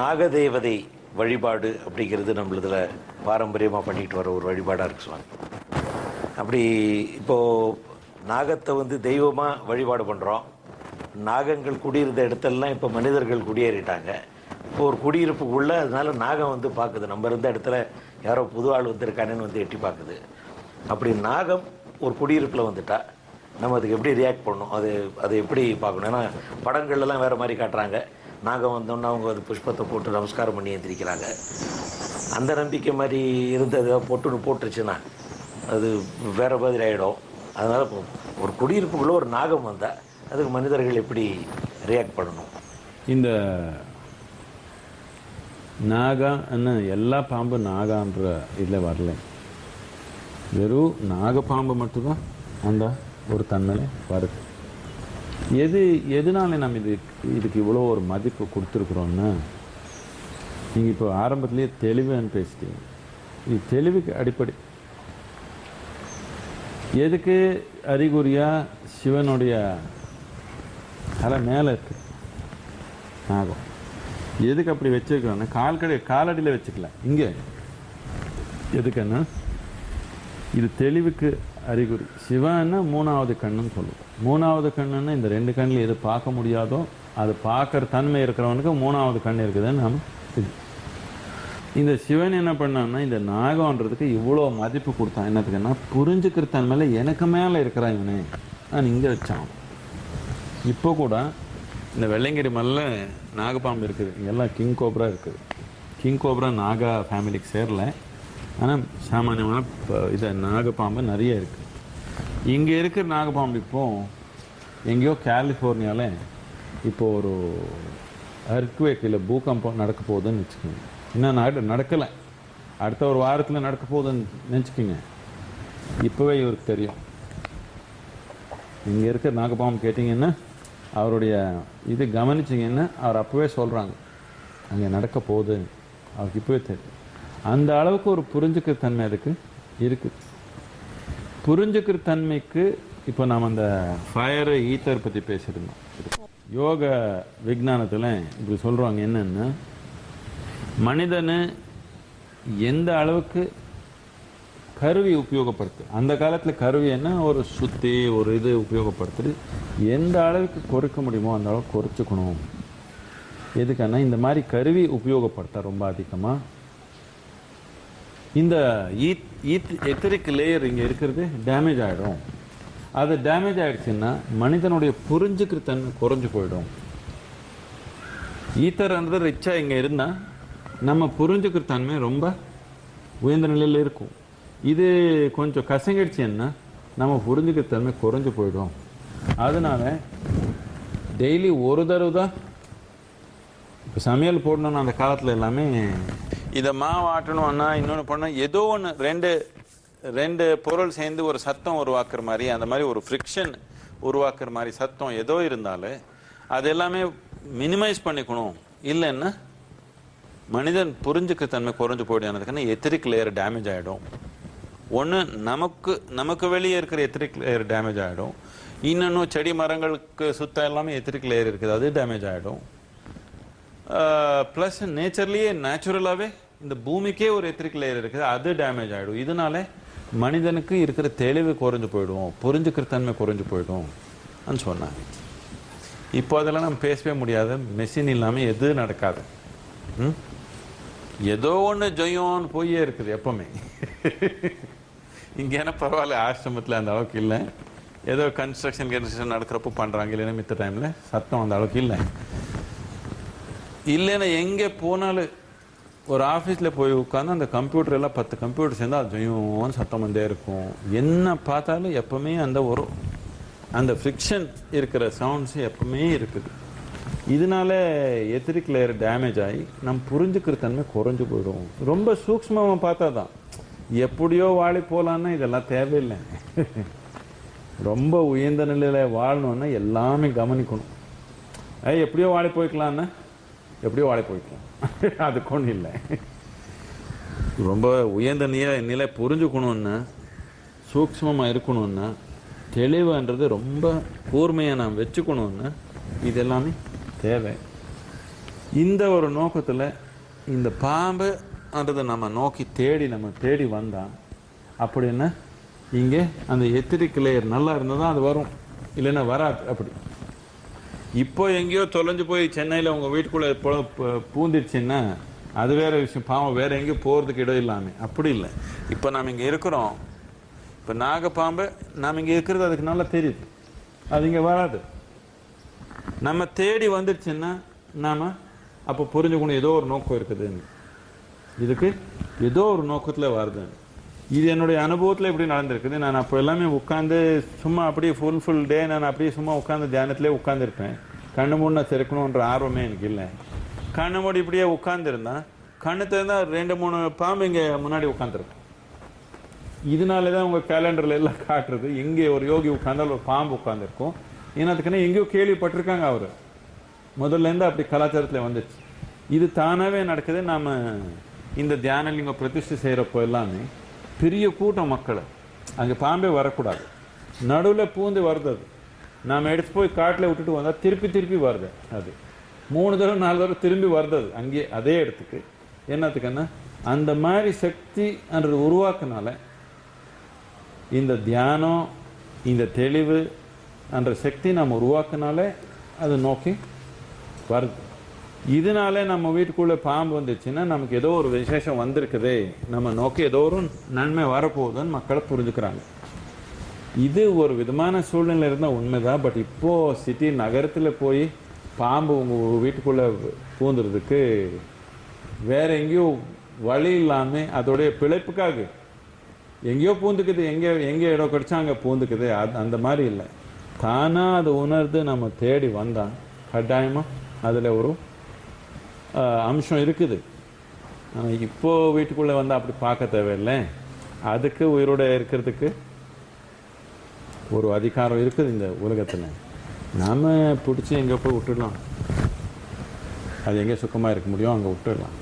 நாகதேவதை வழிபாடு அப்படிங்கிறது நம்மளதுல பாரம்பரியமாக பண்ணிட்டு வர ஒரு வழிபாடாக இருக்கு சுவாமி. அப்படி இப்போது நாகத்தை வந்து தெய்வமாக வழிபாடு பண்ணுறோம் நாகங்கள் குடியிருந்த இடத்துலலாம் இப்போ மனிதர்கள் குடியேறிட்டாங்க. இப்போ ஒரு குடியிருப்புக்குள்ள அதனால நாகம் வந்து பார்க்குது நம்ம இருந்த இடத்துல யாரோ புது ஆள் வந்திருக்கானேன்னு வந்து எட்டி பார்க்குது அப்படி நாகம் ஒரு குடியிருப்பில் வந்துட்டா நம்ம அதுக்கு எப்படி ரியாக்ட் பண்ணணும்? அது அதை எப்படி பார்க்கணும்? ஏன்னா படங்கள்லாம் வேறு மாதிரி காட்டுறாங்க. நாகம் வந்தோன்னா அவங்க அது புஷ்பத்தை போட்டு நமஸ்காரம் பண்ணி எழுந்திருக்கிறாங்க அந்த நம்பிக்கை மாதிரி இருந்தது பொட்டுன்னு போட்டுருச்சுன்னா அது வேறு மாதிரி ஆகிடும் அதனால் ஒரு குடியிருப்புக்குள்ளே ஒரு நாகம் வந்தால் அதுக்கு மனிதர்கள் எப்படி ரியாக்ட் பண்ணணும்? இந்த நாகா என்ன எல்லா பாம்பு நாகான்ற இதில் வரல. வெறும் நாகப்பாம்பு மட்டும்தான் அந்த ஒரு தன்மையில வருது. எது எதனால நம்ம இது இதுக்கு இவ்வளோ ஒரு மதிப்பு கொடுத்துருக்குறோன்னா நீங்கள் இப்போ ஆரம்பத்துலேயே தெளிவுன்னு பேசிட்டீங்க. இது தெளிவுக்கு அடிப்படை. எதுக்கு அறிகுறியாக சிவனுடைய தலை மேலே இருக்கு? நாகம் எதுக்கு அப்படி வச்சிருக்கிறோன்னா கால்கடி காலடியில் வச்சுக்கல. இங்கே. எதுக்குன்னா இது தெளிவுக்கு அறிகுறி. சிவன்னா மூணாவது கண்ணுன்னு சொல்லுவோம். மூணாவது கண்ணுன்னா இந்த ரெண்டு கண்ணில் எது பார்க்க முடியாதோ அது பார்க்குற தன்மை இருக்கிறவனுக்கு மூணாவது கண் இருக்குதுன்னு நம்ம இது. இந்த சிவன் என்ன பண்ணான்னா இந்த நாகம்ன்றதுக்கு இவ்வளோ மதிப்பு கொடுத்தான். என்னத்துக்குன்னா புரிஞ்சுக்கிற தன்மையில எனக்கு மேலே இருக்கிறான் இவனே. நான் இங்கே வச்சான். இப்போ கூட இந்த வெள்ளைங்கிரி மலையில் நாகப்பாம்பு இருக்குது. எல்லாம் கிங் கோப்ரா இருக்குது. கிங் கோப்ரா நாகா ஃபேமிலிக்கு சேரல. ஆனால் சாமானியமான இப்போ இதை நாகப்பாம்பு நிறைய இருக்குது இங்கே இருக்கிற நாகப்பாம்பு இப்போ எங்கேயோ கலிஃபோர்னியாவில் இப்போ ஒரு அர்க்வேக் இல்லை பூகம்பம் நடக்க போகுதுன்னு வச்சுக்கோங்க. இன்னும் நட நடக்கலை. அடுத்த ஒரு வாரத்தில் நடக்க போகுதுன்னு நினச்சிக்கோங்க. இப்போவே இவருக்கு தெரியும். இங்கே இருக்கிற நாகப்பாம்பு கேட்டிங்கன்னா அவருடைய இது கவனிச்சிங்கன்னா அவர் அப்போவே சொல்கிறாங்க அங்கே நடக்க போகுது அவருக்கு இப்போவே தெரியும். அந்த அளவுக்கு ஒரு புரிஞ்சுக்கிற தன்மை அதுக்கு இருக்குது புரிஞ்சுக்கிற தன்மைக்கு இப்போ நாம் அந்த ஃபயரு ஈத்தர் பற்றி பேசியிருந்தோம். யோக விஜானத்தில் இப்படி சொல்கிறாங்க என்னென்னா மனிதனை எந்த அளவுக்கு கருவி உபயோகப்படுத்து அந்த காலத்தில் கருவி என்ன? ஒரு சுத்தி ஒரு இது உபயோகப்படுத்துது எந்த அளவுக்கு குறைக்க முடியுமோ அந்த அளவுக்கு குறைச்சிக்கணும். எதுக்குன்னா இந்த மாதிரி கருவி உபயோகப்படுத்த ரொம்ப அதிகமாக இந்த ஈத் ஈத் எத்தரிக் லேயர் இங்கே இருக்கிறது? டேமேஜ் ஆகிடும் அது டேமேஜ் ஆகிடுச்சுன்னா மனிதனுடைய புரிஞ்சுக்கிற தன்மை குறைஞ்சு போயிடும். ஈத்தர்ன்றது ரிச்சாக இங்கே இருந்தால் நம்ம புரிஞ்சுக்கிற தன்மை ரொம்ப உயர்ந்த நிலையில் இருக்கும். இது கொஞ்சம் கசங்கிடுச்சுன்னா நம்ம புரிஞ்சுக்கிற தன்மை குறைஞ்சு போயிடும். அதனால் டெய்லி ஒரு தடவை தான் இப்போ சமையல் போடணும்னு அந்த காலத்தில் எல்லாமே இதை மாவு இன்னொன்று பண்ணணும் ஏதோ ஒன்று ரெண்டு ரெண்டு பொருள் சேர்ந்து ஒரு சத்தம் உருவாக்குற மாதிரி அந்த மாதிரி ஒரு ஃப்ரிக்ஷன் உருவாக்குற மாதிரி சத்தம் ஏதோ இருந்தாலும் அது எல்லாமே மினிமைஸ் பண்ணிக்கணும். இல்லைன்னா மனிதன் புரிஞ்சுக்க தன்மை குறைஞ்சு போயிடுறதுக்குன்னா எத்திரிக் லேயர் டேமேஜ் ஆகிடும் ஒன்று நமக்கு நமக்கு வெளியே இருக்கிற எத்திரிக் லேயர் டேமேஜ் ஆகிடும் இன்னொன்று செடி மரங்களுக்கு சுத்தம் எல்லாமே எத்திரிக் லேயர் இருக்குது. அது டேமேஜ் ஆகிடும் ப்ளஸ் நேச்சர்லேயே நேச்சுரலாகவே இந்த பூமிக்கே ஒரு எத்திரிக் லேயர் இருக்குது. அது டேமேஜ் ஆகிடும் இதனால மனிதனுக்கு இருக்கிற தெளிவு குறைஞ்சு போயிடும். புரிஞ்சுக்கிற தன்மை குறைஞ்சு போயிடும். சொன்னாங்க. இப்போ அதெல்லாம் நம்ம பேசவே முடியாது. மெஷின் இல்லாமல் எது நடக்காது. ம்? ஏதோ ஒன்று ஜெயம்னு போயே இருக்குது எப்பவுமே. இங்கே என்ன பரவாயில்ல ஆசிரமத்தில் அந்த அளவுக்கு இல்லை. ஏதோ கன்ஸ்ட்ரக்ஷன் கன்ஸ்ட்ரக்ஷன் நடக்கிறப்போ பண்ணுறாங்க இல்லைன்னா மித்த டைமில் சத்தம் அந்த அளவுக்கு இல்லை. இல்லைன்னா எங்கே போனாலும் ஒரு ஆஃபீஸில் போய் உட்காந்து அந்த கம்ப்யூட்டர் எல்லாம் பத்து கம்ப்யூட்டர் சேர்ந்தால் அது சத்தம் வந்தே இருக்கும். என்ன பார்த்தாலும் எப்பவுமே அந்த ஒரு அந்த ஃப்ரிக்ஷன் இருக்கிற சவுண்ட்ஸ் எப்பவுமே இருக்குது. இதனால எத்திரிக் லேயர் டேமேஜ் ஆகி நம்ம புரிஞ்சுக்கிற தன்மை குறைஞ்சு போயிடும். ரொம்ப சூக்ஷ்மமாக பார்த்தா தான். எப்படியோ வாழி போகலான்னா இதெல்லாம் தேவையில்லை. ரொம்ப உயர்ந்த நிலையில் வாழணுன்னா எல்லாமே கவனிக்கணும். ஏய் எப்படியோ வாழி போய்க்கலான்னு எப்படியோ வாழை போய்க்கும் அதுக்கு ஒன்றும் இல்லை. ரொம்ப உயர்ந்த நிலை நிலை புரிஞ்சுக்கணுன்னா சூக்ஷ்மமாக இருக்கணும்னா தெளிவுன்றது ரொம்ப கூர்மையாக நாம் வச்சுக்கணும்னா இது எல்லாமே தேவை. இந்த ஒரு நோக்கத்தில் இந்த பாம்புன்றதை நம்ம நோக்கி தேடி நம்ம தேடி வந்தால் அப்படின்னா இங்கே அந்த எத்திரிக் நல்லா இருந்தால் தான் அது வரும். இல்லைன்னா வராது அப்படி. இப்போ எங்கேயோ தொலைஞ்சு போய் சென்னையில் உங்கள் வீட்டுக்குள்ளே பொ- பூந்துருச்சுன்னா அது வேற விஷயம். பாவம் வேற எங்கேயோ போகிறதுக்கு இடம் இல்லாமல் அப்படி இல்லை. இப்போ நாம் இங்கே இருக்கிறோம். இப்போ நாகப்பாம்பு நாம் இங்கே இருக்கிறது அதுக்கு நல்லா தெரியுது. அது இங்கே வராது. நம்ம தேடி வந்துடுச்சுன்னா நாம் அப்போ புரிஞ்சுக்கணும் ஏதோ ஒரு நோக்கம் இருக்குதுன்னு. இதுக்கு ஏதோ ஒரு நோக்கத்தில் வருது இது என்னுடைய அனுபவத்தில் இப்படி நடந்திருக்குது. நான் அப்போ எல்லாமே உட்காந்து சும்மா அப்படியே ஃபுல் ஃபுல் டே நான் அப்படியே சும்மா உட்காந்து தியானத்திலே உட்காந்துருப்பேன் கண்ணு மூணு திறக்கணுன்ற ஆர்வமே எனக்கு இல்லை. கண்ணு மூடி இப்படியே உட்காந்துருந்தேன் கண்ணு திறந்தால் ரெண்டு மூணு பாம்பு இங்கே முன்னாடி உட்காந்துருக்கும் இதனால தான் உங்கள் கேலண்டரில் எல்லாம் காட்டுறது. இங்கே ஒரு யோகி உட்காந்தால் ஒரு பாம்பு உட்காந்துருக்கும் ஏன்னா அதுக்குன்னா எங்கேயோ கேள்விப்பட்டிருக்காங்க அவர். முதல்லேருந்து அப்படி கலாச்சாரத்தில் வந்துச்சு இது தானாகவே நடக்குது. நாம இந்த தியானலிங்க பிரதிஷ்டை செய்கிறப்போ எல்லாமே பெரிய கூட்டம் மக்கள். அங்கே பாம்பே வரக்கூடாது. நடுவில் பூந்து வருது அது. நாம் எடுத்து போய் காட்டில் விட்டுட்டு வந்தால் திருப்பி திருப்பி வருது அது. மூணு தடவை நாலு தடவை திரும்பி வருது அது. அங்கேயே அதே இடத்துக்கு. என்னத்துக்குன்னா அந்த மாதிரி சக்தி அன்றது உருவாக்குனால இந்த தியானம் இந்த தெளிவு என்ற சக்தி நம்ம உருவாக்குனாலே அது நோக்கி வருது. இதனாலே நம்ம வீட்டுக்குள்ளே பாம்பு வந்துச்சுன்னா நமக்கு ஏதோ ஒரு விசேஷம் வந்திருக்குதே. நம்ம நோக்கி ஏதோ ஒரு நன்மை வரப்போகுதுன்னு மக்களை புரிஞ்சுக்கிறாங்க. இது ஒரு விதமான சூழ்நிலை இருந்தால் உண்மைதான். பட் இப்போது சிட்டி நகரத்தில் போய் பாம்பு உங்கள் வீட்டுக்குள்ளே பூந்துறதுக்கு வேறு எங்கேயோ வழி இல்லாமல் அதோடைய பிழைப்புக்காக எங்கேயோ பூந்துக்குது எங்கே எங்கே இடம் கிடச்சா அங்கே பூந்துக்குது. அது அந்த மாதிரி இல்லை. தானாக அதை உணர்ந்து நம்ம தேடி வந்தால் கட்டாயமாக அதில் ஒரு அம்சம் இருக்குது. ஆனால் இப்போது வீட்டுக்குள்ளே வந்து அப்படி பார்க்க தேவையில்லை. அதுக்கு உயிரோட இருக்கிறதுக்கு ஒரு அதிகாரம் இருக்குது இந்த உலகத்தில். நாம் பிடிச்சி எங்கே போய் விட்டுடலாம். அது எங்கே சுக்கமாக இருக்க முடியும் அங்கே விட்டுடலாம்.